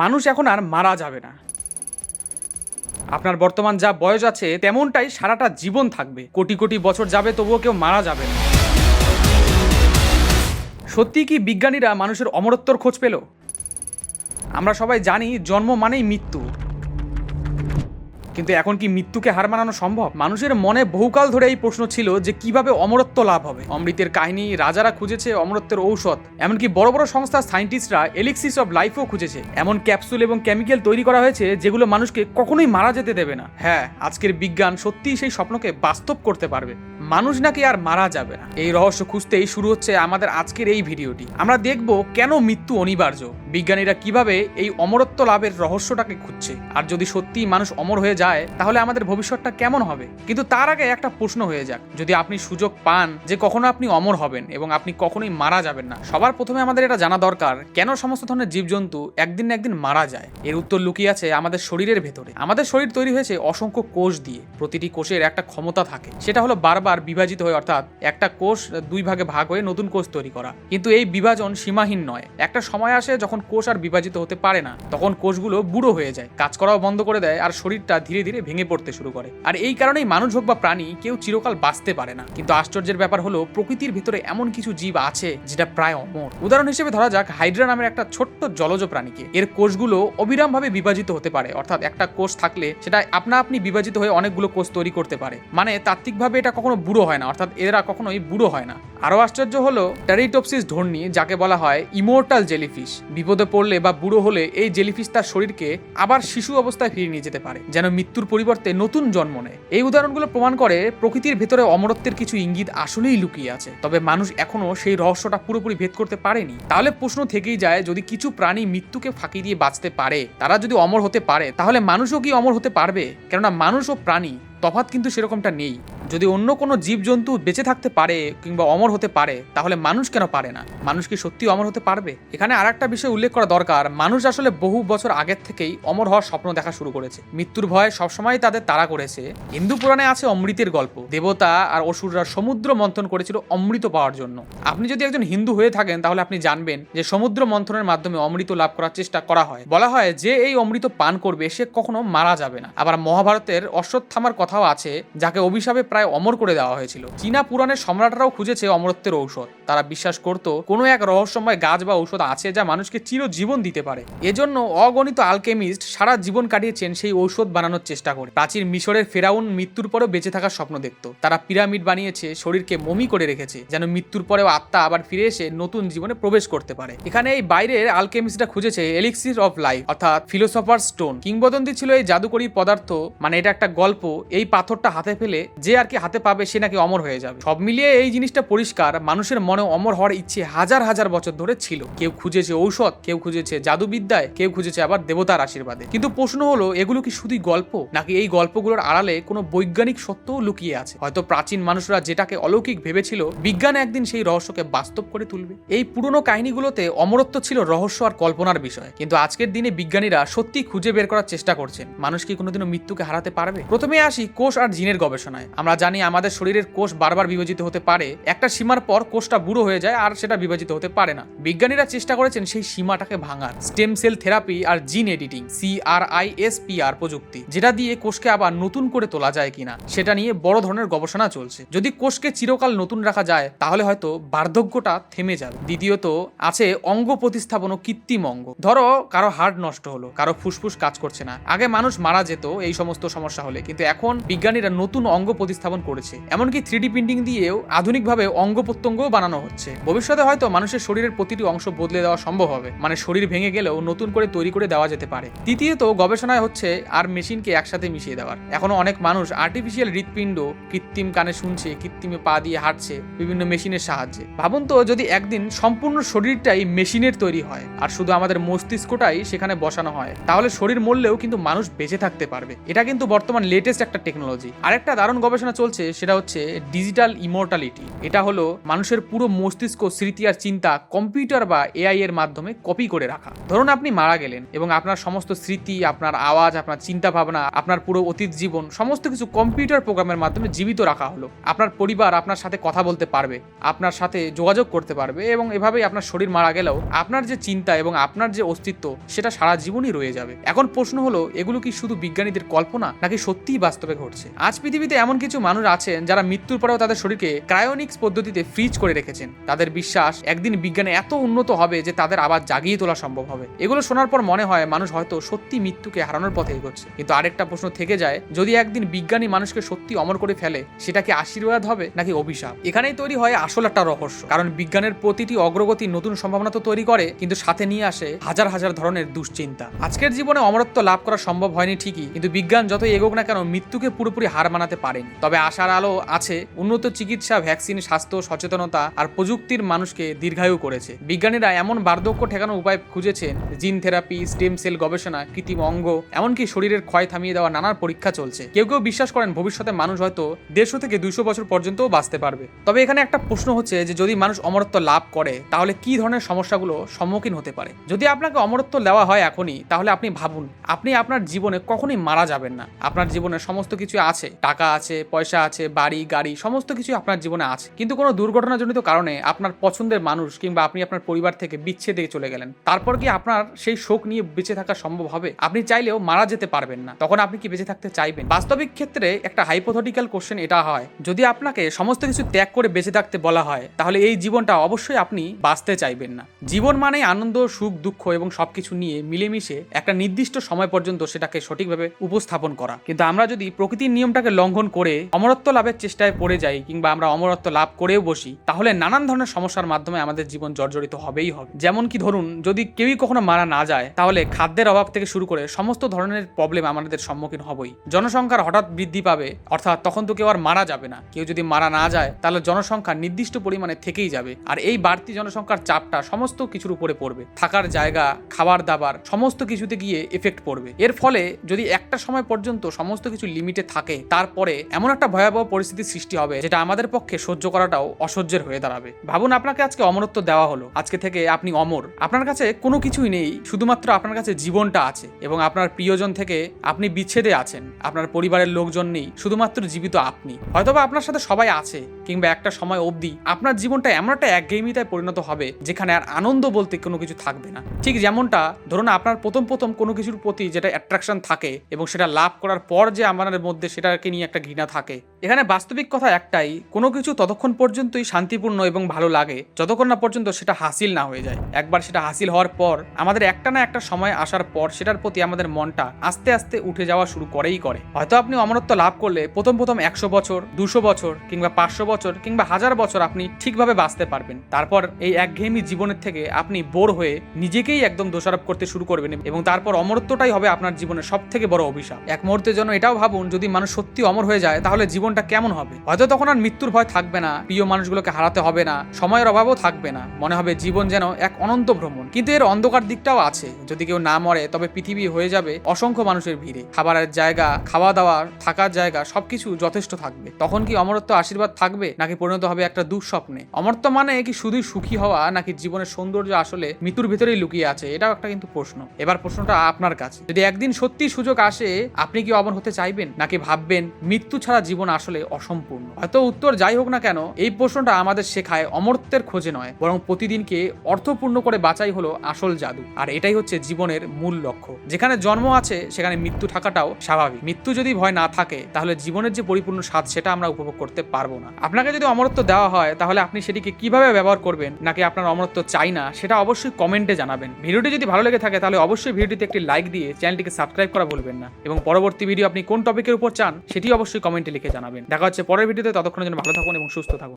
মানুষ এখন আর মারা যাবে না। আপনার বর্তমান যা বয়স আছে, তেমনটাই সারাটা জীবন থাকবে। কোটি কোটি বছর যাবে, তবুও কেউ মারা যাবে না। সত্যি কি বিজ্ঞানীরা মানুষের অমরত্বর খোঁজ পেল? আমরা সবাই জানি জন্ম মানেই মৃত্যু। কিন্তু এখন কি মৃত্যুকে হার মানানো সম্ভব? মানুষের মনে বহুকাল ধরে এই প্রশ্ন ছিল যে কীভাবে অমরত্ব লাভ হবে? অমৃতের কাহিনী রাজারা খুঁজেছে অমরত্বের ঔষধ। এমনকি বড় বড় সংস্থার সায়েন্টিস্টরা এলিক্সিস অফ লাইফও খুঁজেছে। এমন ক্যাপসুল এবং কেমিক্যাল তৈরি করা হয়েছে যেগুলো মানুষকে কখনোই মারা যেতে দেবে না। হ্যাঁ আজকের বিজ্ঞান সত্যিই সেই স্বপ্নকে বাস্তব করতে পারবে। মানুষ নাকি আর মারা যাবে না। এই রহস্য খুঁজতেই শুরু হচ্ছে আমাদের আজকের এই ভিডিওটি। আমরা দেখব কেন মৃত্যু অনিবার্য। বিজ্ঞানীরা কীভাবে এই অমরত্ব লাভের রহস্যটাকে খুঁজছে। আর যদি সত্যি মানুষ অমর হয়ে যায়, তাহলে আমাদের ভবিষ্যৎটা কেমন হবে? কিন্তু তার আগে একটা প্রশ্ন হয়ে যাক। যদি আপনি সুযোগ পান যে কখনো আপনি অমর হবেন এবং আপনি কখনোই মারা যাবেন না, সবার প্রথমে আমাদের এটা জানা দরকার, কেন সমস্ত ধরনের জীবজন্তু একদিন না একদিন মারা যায়? এর উত্তর লুকিয়ে আছে আমাদের শরীরের ভেতরে। আমাদের শরীর তৈরি হয়েছে অসংখ্য কোষ দিয়ে। প্রতিটি কোষের একটা ক্ষমতা থাকে। সেটা হলো বারবার বিভাজিত হয়ে, অর্থাৎ একটা কোষ দুই ভাগে ভাগ হয়ে নতুন কোষ তৈরি করা। কিন্তু এই বিভাজন সীমাহীন নয়। একটা সময় আসে যখন কোষ আর বিভাজিত হতে পারে না। তখন কোষগুলো বুড়ো হয়ে যায়, কাজ করাও বন্ধ করে দেয় আর শরীরটা ধীরে ধীরে ভেঙে পড়তে শুরু করে। আর এই কারণেই মানুষ হোক বা প্রাণী, কেউ চিরকাল বাঁচতে পারে না। কিন্তু আশ্চর্যের ব্যাপার হলো, প্রকৃতির ভিতরে এমন কিছু জীব আছে যেটা প্রায় অমর। উদাহরণ হিসেবে ধরা যাক, হাইড্রা নামের একটা ছোট্ট জলজ প্রাণীকে। এর কোষগুলো অবিরামভাবে বিভাজিত হতে পারে, অর্থাৎ একটা কোষ থাকলে সেটা আপনা আপনি বিভাজিত হয়ে অনেকগুলো কোষ তৈরি করতে পারে। মানে তাত্ত্বিকভাবে এটা কখনো বুড়ো হয় না, অর্থাৎ এরা কখনোই বুড়ো হয় না। আরও আশ্চর্য হলো টেরিটপসিস ধর্নি, যাকে বলা হয় ইমোর্টাল জেলিফিশ বিপদে পড়লে বা বুড়ো হলে এই জেলিফিশ তার শরীরকে আবার শিশু অবস্থায় ফিরিয়ে নিয়ে যেতে পারে, যেন মৃত্যুর পরিবর্তে নতুন জন্ম নেয়। এই উদাহরণগুলো প্রমাণ করে প্রকৃতির ভেতরে অমরত্বের কিছু ইঙ্গিত আসলেই লুকিয়ে আছে। তবে মানুষ এখনও সেই রহস্যটা পুরোপুরি ভেদ করতে পারেনি। তাহলে প্রশ্ন থেকেই যায়, যদি কিছু প্রাণী মৃত্যুকে ফাঁকি দিয়ে বাঁচতে পারে, তারা যদি অমর হতে পারে, তাহলে মানুষও কি অমর হতে পারবে? কেননা মানুষ ও প্রাণী, তফাৎ কিন্তু সেরকমটা নেই। যদি অন্য কোনো জীবজন্তু বেঁচে থাকতে পারে কিংবা অমর হতে পারে, তাহলে মানুষ কেন পারে না? মানুষ কি সত্যি অমর হতে পারবে? এখানে আর একটা বিষয় উল্লেখ করা দরকার। মানুষ আসলে বহু বছর আগের থেকেই অমর হওয়ার স্বপ্ন দেখা শুরু করেছে। মৃত্যুর ভয়ে সবসময় তাদের তাড়া করেছে। হিন্দু পুরাণে আছে অমৃতের গল্প। দেবতা আর অসুররা সমুদ্র মন্থন করেছিল অমৃত পাওয়ার জন্য। আপনি যদি একজন হিন্দু হয়ে থাকেন, তাহলে আপনি জানবেন যে সমুদ্র মন্থনের মাধ্যমে অমৃত লাভ করার চেষ্টা করা হয়। বলা হয় যে এই অমৃত পান করবে, সে কখনো মারা যাবে না। আবার মহাভারতের অশ্বত্থামার কথাও আছে, যাকে অভিশাপে প্রায় অমর করে দেওয়া হয়েছিল। চীনা পুরাণের সম্রাটরাও খুঁজেছে অমরত্বের ঔষধ। তারা বিশ্বাস করত, কোনো এক রহস্যময় গাছ বা ঔষধ আছে যা মানুষকে চিরজীবন দিতে পারে। এজন্য অগণিত আলকেমিস্ট সারা জীবন কাটিয়েছেন সেই ঔষধ বানানোর চেষ্টা করে। প্রাচীন মিশরের ফেরাউন মৃত্যুর পরেও বেঁচে থাকার স্বপ্ন দেখত। তারা পিরামিড বানিয়েছে, শরীরকে মমি করে রেখেছে, যেন মৃত্যুর পরেও আত্মা আবার ফিরে এসে নতুন জীবনে প্রবেশ করতে পারে। এখানে এই বাইরের আলকেমিস্টরা খুঁজেছে এলিক্সির অফ লাইফ, অর্থাৎ ফিলোসফার স্টোন। কিংবদন্তি ছিল এই জাদুকরী পদার্থ মানে এটা একটা গল্প, এই পাথরটা হাতে ফেলে যে আর কি হাতে পাবে সে নাকি অমর হয়ে যাবে। সব মিলিয়ে এই জিনিসটা পরিষ্কার, মানুষের মনে অমর হওয়ার ইচ্ছে হাজার হাজার বছর ধরে ছিল। কেউ খুঁজেছে ঔষধ, কেউ খুঁজেছে জাদুবিদ্যায়, কেউ খুঁজেছে আবার দেবতার আশীর্বাদে। কিন্তু প্রশ্ন হলো, এগুলো কি শুধুই গল্প? নাকি এই গল্পগুলোর আড়ালে কোনো বৈজ্ঞানিক সত্যও লুকিয়ে আছে? হয়তো প্রাচীন মানুষরা যেটাকে অলৌকিক ভেবেছিল, বিজ্ঞান একদিন সেই রহস্যকে বাস্তব করে তুলবে। এই পুরনো কাহিনীগুলোতে অমরত্ব ছিল রহস্য আর কল্পনার বিষয়। কিন্তু আজকের দিনে বিজ্ঞানীরা সত্যি খুঁজে বের করার চেষ্টা করছেন। মানুষ কি কোনোদিনও মৃত্যুকে হারাতে পারবে? প্রথমে আসি কোষ আর জিনের গবেষণায়। আমরা জানি আমাদের শরীরের কোষ বারবার বিভাজিত হতে পারে। একটা সীমার পর কোষটা বুড়ো হয়ে যায় আর সেটা বিভাজিত হতে পারে না। বিজ্ঞানীরা চেষ্টা করেছেন সেই সীমাটাকে ভাঙার। Stem cell therapy R gene editing C R I S P R প্রযুক্তি, যেটা দিয়ে কোষকে আবার নতুন করে তোলা যায় কিনা, সেটা নিয়ে বড় ধরনের গবেষণা চলছে। যদি কোষকে চিরকাল নতুন রাখা যায়, তাহলে হয়তো বার্ধক্যটা থেমে যাবে। দ্বিতীয়ত, আছে অঙ্গ প্রতিস্থাপন ও কৃত্রিম অঙ্গ। ধরো, কারও হার্ট নষ্ট হলো, কারও ফুসফুস কাজ করছে না। আগে মানুষ মারা যেত, এই সমস্ত সমস্যা হলে। কিন্তু এখন বিজ্ঞানীরা নতুন অঙ্গ প্রতিস্থাপন করেছে। এমনকি থ্রি প্রিন্টিং দিয়েও আধুনিকভাবে অঙ্গ প্রত্যঙ্গও বানানো হচ্ছে। ভবিষ্যতে হয়তো মানুষের শরীরের প্রতিটি অংশ বদলে দেওয়া সম্ভব হবে। মানে শরীর ভেঙে গেলেও নতুন করে তৈরি করে দেওয়া যেতে পারে। তৃতীয়ত গবেষণায় হচ্ছে আর মেশিনকে একসাথে মিশিয়ে দেওয়ার। এখনও অনেক মানুষ আর্টিফিশিয়াল হৃৎপিণ্ড, কৃত্রিম কানে শুনছে, কৃত্রিম পা দিয়ে হাঁটছে, বিভিন্ন মেশিনের সাহায্যে। ভাবুন তো, যদি একদিন সম্পূর্ণ শরীরটাই মেশিনের তৈরি হয়, আর শুধু আমাদের মস্তিষ্কটাই সেখানে বসানো হয়, তাহলে শরীর মরলেও কিন্তু মানুষ বেঁচে থাকতে পারবে। এটা কিন্তু বর্তমান লেটেস্ট একটা টেকনোলজি আরেকটা দারুণ গবেষণা চলছে সেটা হচ্ছে ডিজিটাল ইমর্টালিটি এটা হলো মানুষের পুরো মস্তিষ্ক, স্মৃতি আর চিন্তা কম্পিউটার বা এআই এর মাধ্যমে কপি করে রাখা। ধরুন আপনি মারা গেলেন এবং আপনার সমস্ত স্মৃতি, আপনার আওয়াজ, আপনার চিন্তা ভাবনা আপনার পুরো অতীত জীবন, সমস্ত কিছু কম্পিউটার প্রোগ্রামের মাধ্যমে জীবিত রাখা হলো। আপনার পরিবার আপনার সাথে কথা বলতে পারবে, আপনার সাথে যোগাযোগ করতে পারবে এবং এভাবেই আপনার শরীর মারা গেলেও আপনার যে চিন্তা এবং আপনার যে অস্তিত্ব, সেটা সারা জীবনই রয়ে যাবে। এখন প্রশ্ন হলো, এগুলো কি শুধু বিজ্ঞানীদের কল্পনা নাকি সত্যিই বাস্তবে ঘটছে? আজ পৃথিবীতে এমন কিছু মানুষ আছেন যারা মৃত্যুর পরেও তাদের শরীরকে ক্রায়োনিক্স পদ্ধতিতে ফ্রিজ করে রেখেছেন। তাদের বিশ্বাস, একদিন বিজ্ঞানে এত উন্নত হবে যে তাদের আবার জাগিয়ে তোলা সম্ভব হবে। এগুলো শোনার পর মনে হয় মানুষ হয়তো সত্যি মৃত্যুকে হারানোর পথে এগোচ্ছে। কিন্তু আরেকটা প্রশ্ন থেকে যায়, যদি একদিন বিজ্ঞানী মানুষকে সত্যি অমর করে ফেলে, সেটা কি আশীর্বাদ হবে নাকি অভিশাপ? এখানেই তৈরি হয় আসল একটা রহস্য। কারণ বিজ্ঞানের প্রতিটি অগ্রগতি নতুন সম্ভাবনা তো তৈরি করে, কিন্তু সাথে নিয়ে আসে হাজার হাজার ধরনের দুশ্চিন্তা। আজকের জীবনে অমরত্ব লাভ করা সম্ভব হয়নি ঠিকই, কিন্তু বিজ্ঞান যতই এগোক না কেন, মৃত্যুকে পুরোপুরি হার মানাতে পারেনি। তবে আশার আলো আছে। উন্নত চিকিৎসা, ভ্যাকসিন, স্বাস্থ্য, সচেতনতা আর প্রযুক্তির মানুষকে দীর্ঘায়ু করেছে। বিজ্ঞানীরা এমন বার্ধক্য ঠেকানোর উপায় খুঁজেছেন, জিন থেরাপি, স্টেম সেল গবেষণা, কৃত্রিম অঙ্গ, এমনকি শরীরের ক্ষয় থামিয়ে দেওয়া নানার পরীক্ষা চলছে। কেউ কেউ বিশ্বাস করেন ভবিষ্যতে মানুষ হয়তো দেড়শো থেকে দুইশো বছর পর্যন্তও বাঁচতে পারবে। তবে এখানে একটা প্রশ্ন হচ্ছে যে, যদি মানুষ অমরত্ব লাভ করে, তাহলে কি ধরনের সমস্যাগুলো সম্মুখীন হতে পারে? যদি আপনাকে অমরত্ব দেওয়া হয় এখনই, তাহলে আপনি ভাবুন, আপনি আপনার জীবনে কখনোই মারা যাবেন না। আপনার জীবনে সমস্ত কিছু আছে, টাকা আছে পয়সা আছে, বাড়ি, গাড়ি, সমস্ত কিছু আপনার জীবনে আছে। কিন্তু কোনো দুর্ঘটনাজনিত কারণে আপনার পছন্দের মানুষ কিংবা আপনি আপনার পরিবার থেকে বিচ্ছেদে চলে গেলেন। তারপর কি আপনার সেই শোক নিয়ে বেঁচে থাকা সম্ভব হবে? আপনি চাইলেও মারা যেতে পারবেন না। তখন আপনি কি বেঁচে থাকতে চাইবেন? বাস্তবিক ক্ষেত্রে একটা হাইপোথেটিক্যাল কোশ্চেন এটা হয়। যদি আপনাকে সমস্ত কিছু ত্যাগ করে বেঁচে থাকতে বলা হয়, তাহলে এই জীবনটা অবশ্যই আপনি বাঁচতে চাইবেন না। জীবন মানে আনন্দ, সুখ, দুঃখ এবং সবকিছু নিয়ে মিলেমিশে একটা নির্দিষ্ট সময় পর্যন্ত সেটাকে সঠিকভাবে উপস্থাপন করা। কিন্তু আমরা যদি প্রকৃতির নিয়মটাকে লঙ্ঘন করে অমরত্ব লাভের চেষ্টায় পড়ে যাই কিংবা আমরা অমরত্ব লাভ করেও বসি, তাহলে নানান ধরনের সমস্যার মাধ্যমে আমাদের জীবন জর্জরিত হবেই হবে। যেমন কি ধরুন, যদি কেউই কখনো মারা না যায়, তাহলে খাদ্যের অভাব থেকে শুরু করে সমস্ত ধরনের প্রবলেম আমাদের সম্মুখীন হবই। জনসংখ্যার হঠাৎ বৃদ্ধি পাবে, অর্থাৎ তখন তো কেউ আর মারা যাবে না। কেউ যদি মারা না যায়, তাহলে জনসংখ্যা নির্দিষ্ট পরিমাণে থেকেই যাবে। আর এই বাড়তি জনসংখ্যার চাপটা সমস্ত কিছুর উপরে পড়বে। থাকার জায়গা, খাবার দাবার, সমস্ত কিছুতে গিয়ে এফেক্ট পড়বে। এর ফলে যদি একটা সময় পর্যন্ত সমস্ত কিছু লিমিটে থাকে, তারপরে এমন একটা ভয়াবহ পরিস্থিতির সৃষ্টি হবে, যেটা আমাদের পক্ষে সহ্য করাটাও অসহ্যের হয়ে দাঁড়াবে। ভাবুন, আপনাকে আজকে অমরত্ব দেওয়া হলো। আজকে থেকে আপনি অমর। আপনার কাছে কোনো কিছুই নেই, শুধুমাত্র আপনার কাছে জীবনটা আছে এবং আপনার প্রিয়জন থেকে আপনি বিচ্ছেদে আছেন। আপনার পরিবারের লোকজন নেই, শুধুমাত্র জীবিত আপনি। হয়তোবা আপনার সাথে সবাই আছে, কিংবা একটা সময় অবধি আপনার জীবনটা এমন একটা একঘেয়েমিতায় পরিণত হবে, যেখানে আর আনন্দ বলতে কোনো কিছু থাকবে না। ঠিক যেমনটা, ধরুন আপনার প্রথম প্রথম কোনো কিছুর প্রতি যেটা অ্যাট্রাকশন থাকে এবং সেটা লাভ করার পর যে আমাদের মধ্যে সেটাকে নিয়ে একটা ঘৃণা থাকে pakai এখানে বাস্তবিক কথা একটাই, কোনো কিছু ততক্ষণ পর্যন্তই শান্তিপূর্ণ এবং ভালো লাগে, যতক্ষণ না পর্যন্ত সেটা হাসিল না হয়ে যায়। একবার সেটা হাসিল হওয়ার পর, আমাদের একটা না একটা সময় আসার পর সেটার প্রতি আমাদের মনটা আস্তে আস্তে উঠে যাওয়া শুরু করেই করে। হয়তো আপনি অমরত্ব লাভ করলে প্রথম প্রথম একশো বছর, দুশো বছর কিংবা পাঁচশো বছর কিংবা হাজার বছর আপনি ঠিকভাবে বাঁচতে পারবেন। তারপর এই একঘেয়েমি জীবনের থেকে আপনি বোর হয়ে নিজেকেই একদম দোষারোপ করতে শুরু করবেন এবং তারপর অমরত্বটাই হবে আপনার জীবনের সব থেকে বড় অভিশাপ। এক মুহূর্তের জন্য এটাও ভাবুন, যদি মানুষ সত্যি অমর হয়ে যায়, তাহলে জীবনটা কেমন হবে? হয়তো তখন আর মৃত্যুর ভয় থাকবে না, প্রিয় মানুষগুলোকে হারাতে হবে না, সময়ের অভাবও থাকবে না। মনে হবে জীবন যেন এক অনন্ত ভ্রমণ। কিন্তু এর অন্ধকার দিকটাও আছে। যদি কেউ না মরে, তবে পৃথিবী হয়ে যাবে অসংখ্য মানুষের ভিড়ে। খাবারের জায়গা খাওয়া দাওয়া থাকার জায়গা, সবকিছু যথেষ্ট থাকবে। তখন কি অমরত্ব আশীর্বাদ থাকবে? নাকি পরিণত হবে একটা দুঃস্বপ্নে? অমরত্ব মানে কি শুধুই সুখী হওয়া, নাকি জীবনের সৌন্দর্য আসলে মৃত্যুর ভিতরেই লুকিয়ে আছে? এটাও একটা কিন্তু প্রশ্ন। এবার প্রশ্নটা আপনার কাছে। যদি একদিন সত্যি সুযোগ আসে, আপনি কি অমর হতে চাইবেন? নাকি ভাববেন, মৃত্যু ছাড়া জীবন আসলে অসম্পূর্ণ। হয়তো উত্তর যাই হোক না কেন, এই প্রশ্নটা আমাদের শেখায় অমরত্বের খোঁজে নয়, বরং প্রতিদিনকে অর্থপূর্ণ করে বাঁচাই হলো আসল জাদু। আর এটাই হচ্ছে জীবনের মূল লক্ষ্য। যেখানে জন্ম আছে, সেখানে মৃত্যু থাকাটাও স্বাভাবিক। মৃত্যু যদি ভয় না থাকে, তাহলে জীবনের যে পরিপূর্ণ স্বাদ, সেটা আমরা উপভোগ করতে পারব না। আপনাকে যদি অমরত্ব দেওয়া হয়, তাহলে আপনি সেটিকে কীভাবে ব্যবহার করবেন, নাকি আপনার অমরত্ব চাই না, সেটা অবশ্যই কমেন্টে জানাবেন। ভিডিওটি যদি ভালো লেগে থাকে, তাহলে অবশ্যই ভিডিওটিতে একটি লাইক দিয়ে চ্যানেলটিকে সাবস্ক্রাইব করা ভুলবেন না। এবং পরবর্তী ভিডিও আপনি কোন টপিকের উপর চান সেটি অবশ্যই কমেন্টে লিখে জানাবেন। দেখা হচ্ছে পরের ভিডিওতে ততক্ষণের জন্য ভালো থাকুন এবং সুস্থ থাকুন।